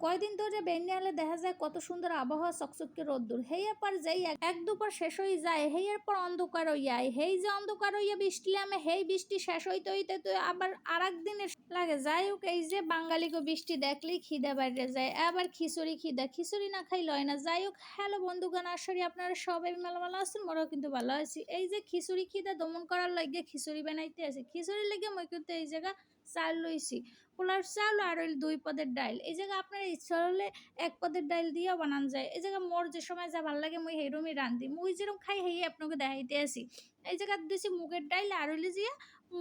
কয়দিন ধরে বেন্যা হলে দেখা যায় কত সুন্দর আবহাওয়া, চকচকে রোদ্দুর। হেয়ার পর যাই এক- দুপুর শেষ হয়ে যায় হেয়ার পর অন্ধকার হইয়া হেই যে অন্ধকার হইয়া বৃষ্টি নামে, হেই বৃষ্টি শেষ হইতে হইতে তো আবার আর দিনে লাগে। যাই হোক, এই যে বাঙালিকে বৃষ্টি দেখলেই খিদে বাইরে যায়। আবার খিচুড়ি খিদা, খিচুড়ি না খাই লয় না। যাই হোক, হ্যালো বন্ধুগান আসরি আপনারা সবাই মেলা ভালো আছেন? মোরাও কিন্তু ভালো আছি। এই যে খিচুড়ি খিদা দমন করার লাগে খিচুড়ি বানাইতে আছে খিচুড়ি লাগে মই কিন্তু এই জায়গা চাল লইছি। পোলার চাউল আর ওই দুই পদের ডাইল। এই জায়গা আপনার ইচ্ছা হলে এক পদের ডাইল দিয়েও বানান যায়। এই জায়গা মোর যে সময় যা ভালো লাগে মুই হেরুমি রান্ধি। মুই যেরকম খাই সেই আপনাকে দেখাইতে আসি। এই জায়গা দিয়েছি মুগের ডাইল আর হইলে যে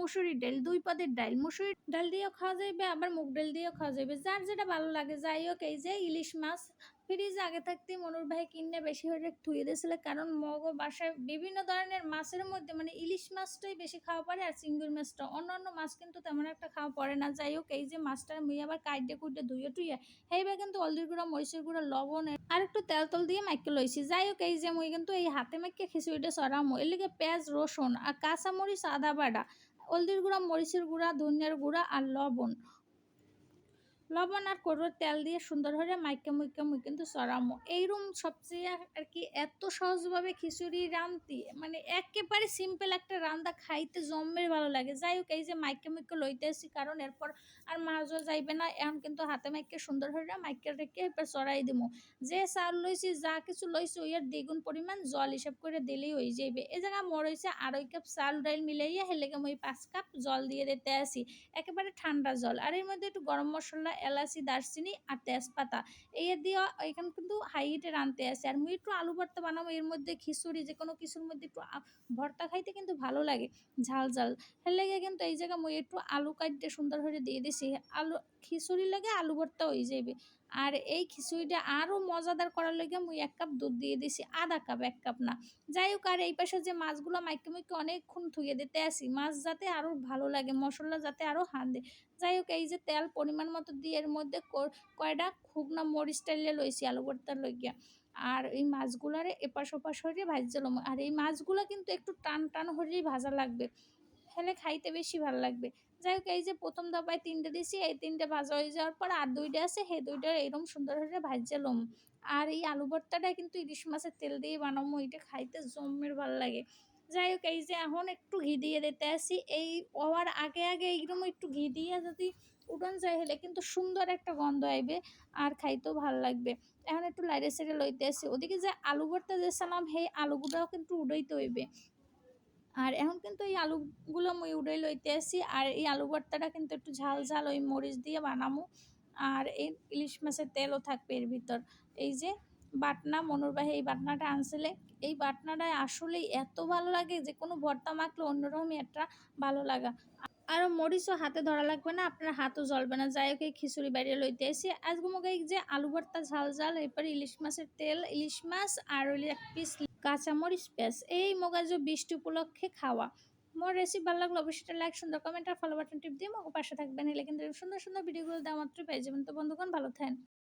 মুসুরির ডাইল দুই পদের ডাইল মুসুরির ডাল দিয়েও খাওয়া যাবে আবার মুগ ডাল দিয়েও খাওয়া যাবে যার যেটা ভালো লাগে, যাই হোক, এই যে ইলিশ মাছ ফ্রিজ আগে থাকতে মনুর ভাই কিনে বেশি হয়ে ধুয়ে দিয়েছিল, কারণ মগ ও বাসায় বিভিন্ন ধরনের মাছের মধ্যে মানে ইলিশ মাছটাই বেশি খাওয়া পড়ে আর চিংড়ি মাছটা। অন্য অন্য মাছ কিন্তু তেমন একটা খাওয়া পড়ে না। যাই হোক, এই যে মাছটা মুই আবার কাইটে কুইটে ধুয়ে টুইয়ে সেইবার কিন্তু হলদির গুঁড়া, মরিচের গুঁড়া, লবণ আর একটু তেল তল দিয়ে মাইকে লইছি। যাই হোক, এই যে মুই কিন্তু এই হাতে মাইকে খিচুড়িটা সরামো। এর লিগে পেঁয়াজ, রসুন আর কাঁচা মরিচ আদা বাটা হলদির গুঁড়া মরিচের গুঁড়া ধনিয়ার গুঁড়া আর লবণ। লবণ আর করোর তেল দিয়ে সুন্দর করে মাইকে মুইকে মুই কিন্তু সরামো। এইরকম সবচেয়ে আর কি এত সহজভাবে খিচুড়ি রান্ধতি মানে একেবারে সিম্পল একটা রান্দা খাইতে জম্মের ভালো লাগে। যাই হোক, এই যে মাইকে মুইকে লইতে আসি, কারণ এরপর আর মাছও যাইবে না, এখন কিন্তু হাতে মাইকে সুন্দর করে মাইকে রেখে এরপর সরাই দিমু। যে চাল লইছি, যা কিছু লইছি, ওই আর দ্বিগুণ পরিমাণ জল হিসাব করে দিলেই হয়ে যাইবে। এ জায়গা মোর হয়েছে আড়াই কাপ চাল ডাইল মিলাইয়া হেলেগে মই পাঁচ কাপ জল দিয়ে দিতে আসি। একেবারে ঠান্ডা জল। আর এর মধ্যে একটু গরম মশলা এলাচি, দারচিনি আর তেজপাতা। এই দিয়ে এখানে কিন্তু হাই হিটে রানতে আসে। আর মুই একটু আলু ভর্তা বানাবো, এর মধ্যে খিচুড়ি, যে কোনো কিছুর মধ্যে একটু ভর্তা খাইতে কিন্তু ভালো লাগে, ঝাল ঝাল। হের লেগে কিন্তু এই জায়গায় মুই একটু আলু কাটতে সুন্দর করে দিয়ে দিছি। আলু খিচুড়ি লাগে আলু ভর্তা হয়ে যাবে আর এই খিচুড়িটা আরও মজাদার করার লাগে মুই এক কাপ দুধ দিয়ে দিছি, আধা কাপ, এক কাপ না। যাই হোক আর এই পাশে যে মাছগুলো মাইকে মাইকে অনেকক্ষণ ধুয়ে দিতে আসি, মাছ যাতে আরও ভালো লাগে, মশলা যাতে আরও হাত দেয় যাই হোক এই যে তেল পরিমাণ মতো দিয়ে এর মধ্যে কয়টা শুকনো মরিচ টাইলে লইছি, আলু ভর্তার লইয়া আর এই মাছগুলারে এপাশ ওপাশ হয়ে ভাজছিলাম আর এই মাছগুলো কিন্তু একটু টান টান হলেই ভাজা লাগবে। হেলে খাইতে বেশি ভালো লাগবে। যাই হোক এই যে প্রথম দফায় তিনটে দিছি, এই তিনটে ভাজা হয়ে যাওয়ার পর আর দুইটা আছে সেই দুইটা এরকম সুন্দর করে ভাজছিলাম আর এই আলু ভর্তাটা কিন্তু ইলিশ মাছের তেল দিয়ে বানাবো, এটা খাইতে জমের ভালো লাগে। যাই হোক এই যে এখন একটু ঘি দিয়ে দিতে আসি। এই হওয়ার আগে আগে এইরকম একটু ঘি দিয়ে যদি উড়ন যায় হলে কিন্তু সুন্দর একটা গন্ধ আইবে আর খাইতেও ভালো লাগবে। এখন একটু লাইরে সাইডে লইতে আসি। ওদিকে যে আলু ভর্তা যে সালাম সেই আলুগুলাও কিন্তু উড়াইতে হইবে। আর এখন কিন্তু এই আলুগুলো মুই উড়াই লইতে আসি। আর এই আলু ভর্তাটা কিন্তু একটু ঝাল ঝাল ওই মরিচ দিয়ে বানামো। আর এই ইলিশ মাছের তেলও থাকবে এর ভিতর। এই যে বাটনা মনোরবাহী এই বাটনাটা আনছিলে এই বাটনাটা আসলেই এত ভালো লাগে যে কোনো ভর্তা মাখলে অন্যরকমই একটা ভালো লাগা। আর মরিচও হাতে ধরা লাগবে না, আপনার হাতও জ্বলবে না। যাই হোক, এই খিচুড়ি বাইরে লইতে এসে আজকে মুখে যে আলু ভর্তা, ঝাল ঝাল, এরপর ইলিশ মাছের তেল, ইলিশ মাছ আর ওই এক পিস কাঁচামরিচ পেঁয়াজ। এই মগাজ বৃষ্টি উপলক্ষে খাওয়া। মোর রেসিপি ভালো লাগল অবশ্যই লাইক সুন্দর কমেন্ট আর ফলো বাটন টিপ দিয়ে মগো পাশে থাকবেন। এলে কিন্তু সুন্দর সুন্দর ভিডিওগুলো দেওয়া মাত্রই পেয়ে যাবেন। তো বন্ধুগণ, ভালো থাকেন।